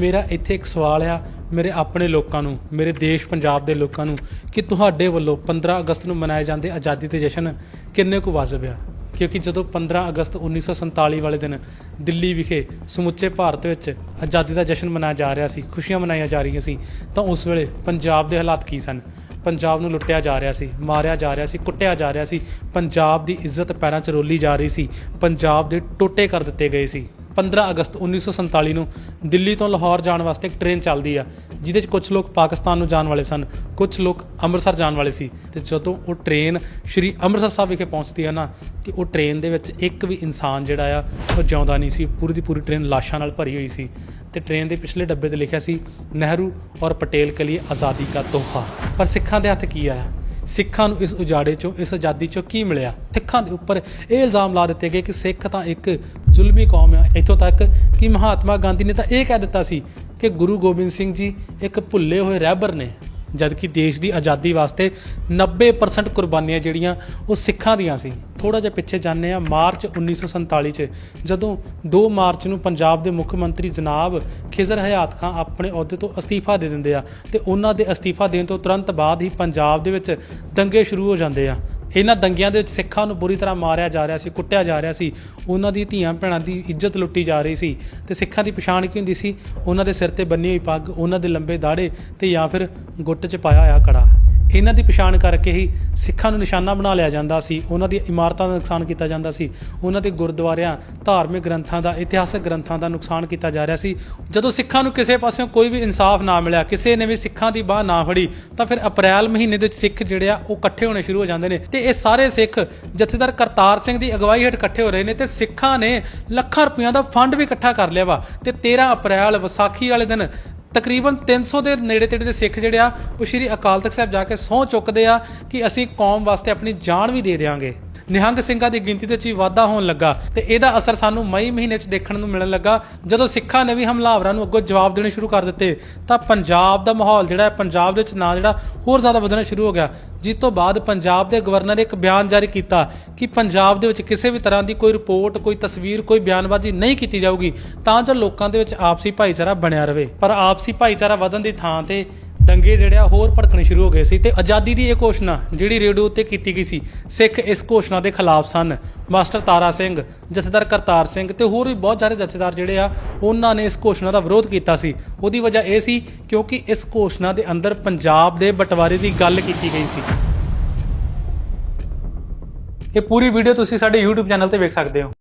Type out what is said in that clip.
ਮੇਰਾ ਇੱਥੇ ਇੱਕ ਸਵਾਲ ਆ ਮੇਰੇ ਆਪਣੇ ਲੋਕਾਂ ਨੂੰ, ਮੇਰੇ ਦੇਸ਼ ਪੰਜਾਬ ਦੇ ਲੋਕਾਂ ਨੂੰ ਕਿ ਤੁਹਾਡੇ ਵੱਲੋਂ 15 ਅਗਸਤ ਨੂੰ ਮਨਾਏ ਜਾਂਦੇ ਆਜ਼ਾਦੀ ਦੇ ਜਸ਼ਨ ਕਿੰਨੇ ਕੁ ਵਾਜਬ ਆ? ਕਿਉਂਕਿ ਜਦੋਂ 15 ਅਗਸਤ 1947 ਵਾਲੇ ਦਿਨ ਦਿੱਲੀ ਵਿਖੇ ਸਮੁੱਚੇ ਭਾਰਤ ਵਿੱਚ ਆਜ਼ਾਦੀ ਦਾ ਜਸ਼ਨ ਮਨਾਇਆ ਜਾ ਰਿਹਾ ਸੀ, ਖੁਸ਼ੀਆਂ ਮਨਾਈਆਂ ਜਾ ਰਹੀਆਂ ਸੀ, ਤਾਂ ਉਸ ਵੇਲੇ ਪੰਜਾਬ ਦੇ ਹਾਲਾਤ ਕੀ ਸਨ? ਪੰਜਾਬ ਨੂੰ ਲੁੱਟਿਆ ਜਾ ਰਿਹਾ ਸੀ, ਮਾਰਿਆ ਜਾ ਰਿਹਾ ਸੀ, ਕੁੱਟਿਆ ਜਾ ਰਿਹਾ ਸੀ, ਪੰਜਾਬ ਦੀ ਇੱਜ਼ਤ ਪੈਰਾਂ 'ਚ ਰੋਲੀ ਜਾ ਰਹੀ ਸੀ, ਪੰਜਾਬ ਦੇ ਟੋਟੇ ਕਰ ਦਿੱਤੇ ਗਏ ਸੀ। 15 ਅਗਸਤ 1947 ਨੂੰ ਦਿੱਲੀ ਤੋਂ ਲਾਹੌਰ ਜਾਣ ਵਾਸਤੇ ਇੱਕ ਟ੍ਰੇਨ ਚੱਲਦੀ ਆ, ਜਿਹਦੇ 'ਚ ਕੁਝ ਲੋਕ ਪਾਕਿਸਤਾਨ ਨੂੰ ਜਾਣ ਵਾਲੇ ਸਨ ਕੁਝ ਲੋਕ ਅੰਮ੍ਰਿਤਸਰ ਜਾਣ ਵਾਲੇ ਸੀ। ਤੇ ਜਦੋਂ ਉਹ ਟ੍ਰੇਨ ਸ਼੍ਰੀ ਅੰਮ੍ਰਿਤਸਰ ਸਾਹਿਬ ਵਿਖੇ ਪਹੁੰਚਦੀ ਆ ਨਾ, ਤੇ ਉਹ ਟ੍ਰੇਨ ਦੇ ਵਿੱਚ ਇੱਕ ਵੀ ਇਨਸਾਨ ਜਿਹੜਾ ਆ, ਉਹ ਜਿਉਂਦਾ ਨਹੀਂ ਸੀ। ਪੂਰੀ ਦੀ ਪੂਰੀ ਟ੍ਰੇਨ ਲਾਸ਼ਾਂ ਨਾਲ ਭਰੀ ਹੋਈ ਸੀ। ਤੇ ਟ੍ਰੇਨ ਦੇ ਪਿਛਲੇ ਡੱਬੇ ਤੇ ਲਿਖਿਆ ਸੀ, ਨਹਿਰੂ ਔਰ ਪਟੇਲ ਕੇ ਲਈ ਆਜ਼ਾਦੀ ਕਾ ਤੋਹਫਾ। ਪਰ ਸਿੱਖਾਂ ਦੇ ਹੱਥ ਕੀ ਆਇਆ? ਸਿੱਖਾਂ ਨੂੰ ਇਸ ਉਜਾੜੇ ਚੋਂ, ਇਸ ਆਜ਼ਾਦੀ ਚੋਂ ਕੀ ਮਿਲਿਆ? ਸਿੱਖਾਂ ਦੇ ਉੱਪਰ ਇਹ ਇਲਜ਼ਾਮ ਲਾ ਦਿੱਤੇ ਗਏ ਕਿ ਸਿੱਖ ਤਾਂ ਇੱਕ ਜ਼ੁਲਮੀ ਕੌਮ ਆ। ਇੱਥੋਂ ਤੱਕ ਕਿ ਮਹਾਤਮਾ ਗਾਂਧੀ ਨੇ ਤਾਂ ਇਹ ਕਹਿ ਦਿੱਤਾ ਸੀ ਕਿ ਗੁਰੂ ਗੋਬਿੰਦ ਸਿੰਘ ਜੀ ਇੱਕ ਭੁੱਲੇ ਹੋਏ ਰਹਿਬਰ ਨੇ। ਜਦਕਿ ਦੇਸ਼ ਦੀ ਆਜ਼ਾਦੀ ਵਾਸਤੇ 90% ਕੁਰਬਾਨੀਆਂ ਜਿਹੜੀਆਂ ਉਹ ਸਿੱਖਾਂ ਦੀਆਂ ਸੀ। ਥੋੜਾ ਜਿਹਾ ਪਿੱਛੇ ਜਾਂਦੇ ਆ ਮਾਰਚ 1947 ਚ, ਜਦੋਂ 2 ਮਾਰਚ ਨੂੰ ਪੰਜਾਬ ਦੇ ਮੁੱਖ ਮੰਤਰੀ ਜਨਾਬ ਖਿਜ਼ਰ ਹਯਾਤ ਖਾਨ ਆਪਣੇ ਅਹੁਦੇ ਤੋਂ ਅਸਤੀਫਾ ਦੇ ਦਿੰਦੇ ਆ ਤੇ ਉਹਨਾਂ ਦੇ ਅਸਤੀਫਾ ਦੇਣ ਤੋਂ ਤੁਰੰਤ ਬਾਅਦ ਹੀ ਪੰਜਾਬ ਦੇ ਵਿੱਚ ਦੰਗੇ ਸ਼ੁਰੂ ਹੋ ਜਾਂਦੇ ਆ। ਇਹਨਾਂ ਦੰਗਿਆਂ ਦੇ ਵਿੱਚ ਸਿੱਖਾਂ ਨੂੰ ਬੁਰੀ ਤਰ੍ਹਾਂ ਮਾਰਿਆ ਜਾ ਰਿਹਾ ਸੀ, ਕੁੱਟਿਆ ਜਾ ਰਿਹਾ ਸੀ। ਉਹਨਾਂ ਦੀ ਧੀਆਂ ਭੈਣਾਂ ਦੀ ਇੱਜ਼ਤ ਲੁੱਟੀ ਜਾ ਰਹੀ ਸੀ ਤੇ ਸਿੱਖਾਂ ਦੀ ਪਛਾਣ ਕੀ ਹੁੰਦੀ ਸੀ? ਉਹਨਾਂ ਦੇ ਸਿਰ ਤੇ ਬੰਨੀ ਹੋਈ ਪੱਗ, ਉਹਨਾਂ ਦੇ ਲੰਬੇ ਦਾੜੇ ਤੇ ਜਾਂ ਫਿਰ ਗੁੱਟ 'ਚ ਪਾਇਆ ਹੋਇਆ ਕੜਾ। ਇਹਨਾਂ ਦੀ ਪਛਾਣ ਕਰਕੇ ਹੀ ਸਿੱਖਾਂ ਨੂੰ ਨਿਸ਼ਾਨਾ ਬਣਾ ਲਿਆ ਜਾਂਦਾ ਸੀ। ਉਹਨਾਂ ਦੀ ਇਮਾਰਤਾਂ ਦਾ ਨੁਕਸਾਨ ਕੀਤਾ ਜਾਂਦਾ ਸੀ। ਉਹਨਾਂ ਦੇ ਗੁਰਦੁਆਰਿਆਂ, ਧਾਰਮਿਕ ਗ੍ਰੰਥਾਂ ਦਾ, ਇਤਿਹਾਸਕ ਗ੍ਰੰਥਾਂ ਦਾ ਨੁਕਸਾਨ ਕੀਤਾ ਜਾ ਰਿਹਾ ਸੀ। ਜਦੋਂ ਸਿੱਖਾਂ ਨੂੰ ਕਿਸੇ ਪਾਸਿਓਂ ਕੋਈ ਵੀ ਇਨਸਾਫ ਨਾ ਮਿਲਿਆ, ਕਿਸੇ ਨੇ ਵੀ ਸਿੱਖਾਂ ਦੀ ਬਾਹ ਨਾ ਫੜੀ, ਤਾਂ ਫਿਰ ਅਪ੍ਰੈਲ ਮਹੀਨੇ ਦੇ ਸਿੱਖ ਜਿਹੜੇ ਆ, ਉਹ ਇਕੱਠੇ ਹੋਣੇ ਸ਼ੁਰੂ ਹੋ ਜਾਂਦੇ ਨੇ। ਤੇ ਇਹ ਸਾਰੇ ਸਿੱਖ ਜਥੇਦਾਰ ਕਰਤਾਰ ਸਿੰਘ ਦੀ ਅਗਵਾਈ ਹੇਠ ਇਕੱਠੇ ਹੋ ਰਹੇ ਨੇ ਤੇ ਸਿੱਖਾਂ ਨੇ ਲੱਖਾਂ ਰੁਪਈਆਂ ਦਾ ਫੰਡ ਵੀ ਇਕੱਠਾ ਕਰ ਲਿਆ ਵਾ। ਤੇ 13 ਅਪ੍ਰੈਲ, ਵਿਸਾਖੀ ਵਾਲੇ ਦਿਨ ਤਕਰੀਬਨ 300 ਦੇ ਨੇੜੇ ਤੇੜੇ ਦੇ ਸਿੱਖ ਜਿਹੜੇ ਆ, ਉਹ ਸ਼੍ਰੀ ਅਕਾਲ ਤਖਤ ਸਾਹਿਬ ਜਾ ਕੇ ਸਹੁੰ ਚੁੱਕਦੇ ਆ ਕਿ ਅਸੀਂ ਕੌਮ ਵਾਸਤੇ ਆਪਣੀ ਜਾਨ ਵੀ ਦੇ ਦੇਵਾਂਗੇ ਨਿਹੰਗ ਸਿੰਘਾਂ ਦੀ ਗਿਣਤੀ ਦੇ ਵਿੱਚ ਵਾਧਾ ਹੋਣ ਲੱਗਾ ਤੇ ਇਹਦਾ ਅਸਰ ਸਾਨੂੰ ਮਈ ਮਹੀਨੇ 'ਚ ਦੇਖਣ ਨੂੰ ਮਿਲਣ ਲੱਗਾ। ਜਦੋਂ ਸਿੱਖਾਂ ਨੇ ਵੀ ਹਮਲਾਵਰਾਂ ਨੂੰ ਅੱਗੋਂ ਜਵਾਬ ਦੇਣੇ ਸ਼ੁਰੂ ਕਰ ਦਿੱਤੇ, ਤਾਂ ਪੰਜਾਬ ਦਾ ਮਾਹੌਲ ਜਿਹੜਾ ਹੈ, ਪੰਜਾਬ ਦੇ ਵਿੱਚ ਨਾ ਜਿਹੜਾ, ਹੋਰ ਜ਼ਿਆਦਾ ਵਧਣਾ ਸ਼ੁਰੂ ਹੋ ਗਿਆ। ਜਿਸ ਤੋਂ ਬਾਅਦ ਪੰਜਾਬ ਦੇ ਗਵਰਨਰ ਨੇ ਇੱਕ ਬਿਆਨ ਜਾਰੀ ਕੀਤਾ ਕਿ ਪੰਜਾਬ ਦੇ ਵਿੱਚ ਕਿਸੇ ਵੀ ਤਰ੍ਹਾਂ ਦੀ ਕੋਈ ਰਿਪੋਰਟ, ਕੋਈ ਤਸਵੀਰ, ਕੋਈ ਬਿਆਨਬਾਜ਼ੀ ਨਹੀਂ ਕੀਤੀ ਜਾਊਗੀ, ਤਾਂ ਜੋ ਲੋਕਾਂ ਦੇ ਵਿੱਚ ਆਪਸੀ ਭਾਈਚਾਰਾ ਬਣਿਆ ਰਹੇ। ਪਰ ਆਪਸੀ ਭਾਈਚਾਰਾ ਵਧਣ ਦੀ ਥਾਂ ਤੇ ਦੰਗੇ ਜਿਹੜੇ ਆ ਹੋਰ ਭੜਕਣੇ ਸ਼ੁਰੂ ਹੋ ਗਏ ਸੀ ਤੇ ਆਜ਼ਾਦੀ ਦੀ ਇਹ ਘੋਸ਼ਣਾ ਜਿਹੜੀ ਰੇਡੀਓ ਉੱਤੇ ਕੀਤੀ ਗਈ ਸੀ, ਸਿੱਖ ਇਸ ਘੋਸ਼ਣਾ ਦੇ ਖਿਲਾਫ ਸਨ। ਮਾਸਟਰ ਤਾਰਾ ਸਿੰਘ, ਜਥੇਦਾਰ ਕਰਤਾਰ ਸਿੰਘ ਤੇ ਹੋਰ ਵੀ ਬਹੁਤ ਸਾਰੇ ਜਥੇਦਾਰ ਜਿਹੜੇ ਆ, ਉਹਨਾਂ ਨੇ ਇਸ ਘੋਸ਼ਣਾ ਦਾ ਵਿਰੋਧ ਕੀਤਾ ਸੀ। ਉਹਦੀ ਵਜ੍ਹਾ ਇਹ ਸੀ ਕਿਉਂਕਿ ਇਸ ਘੋਸ਼ਣਾ ਦੇ ਅੰਦਰ ਪੰਜਾਬ ਦੇ ਬਟਵਾਰੇ ਦੀ ਗੱਲ ਕੀਤੀ ਗਈ ਸੀ। ਇਹ ਪੂਰੀ ਵੀਡੀਓ ਤੁਸੀਂ ਸਾਡੇ YouTube ਚੈਨਲ ਤੇ ਵੇਖ ਸਕਦੇ ਹੋ।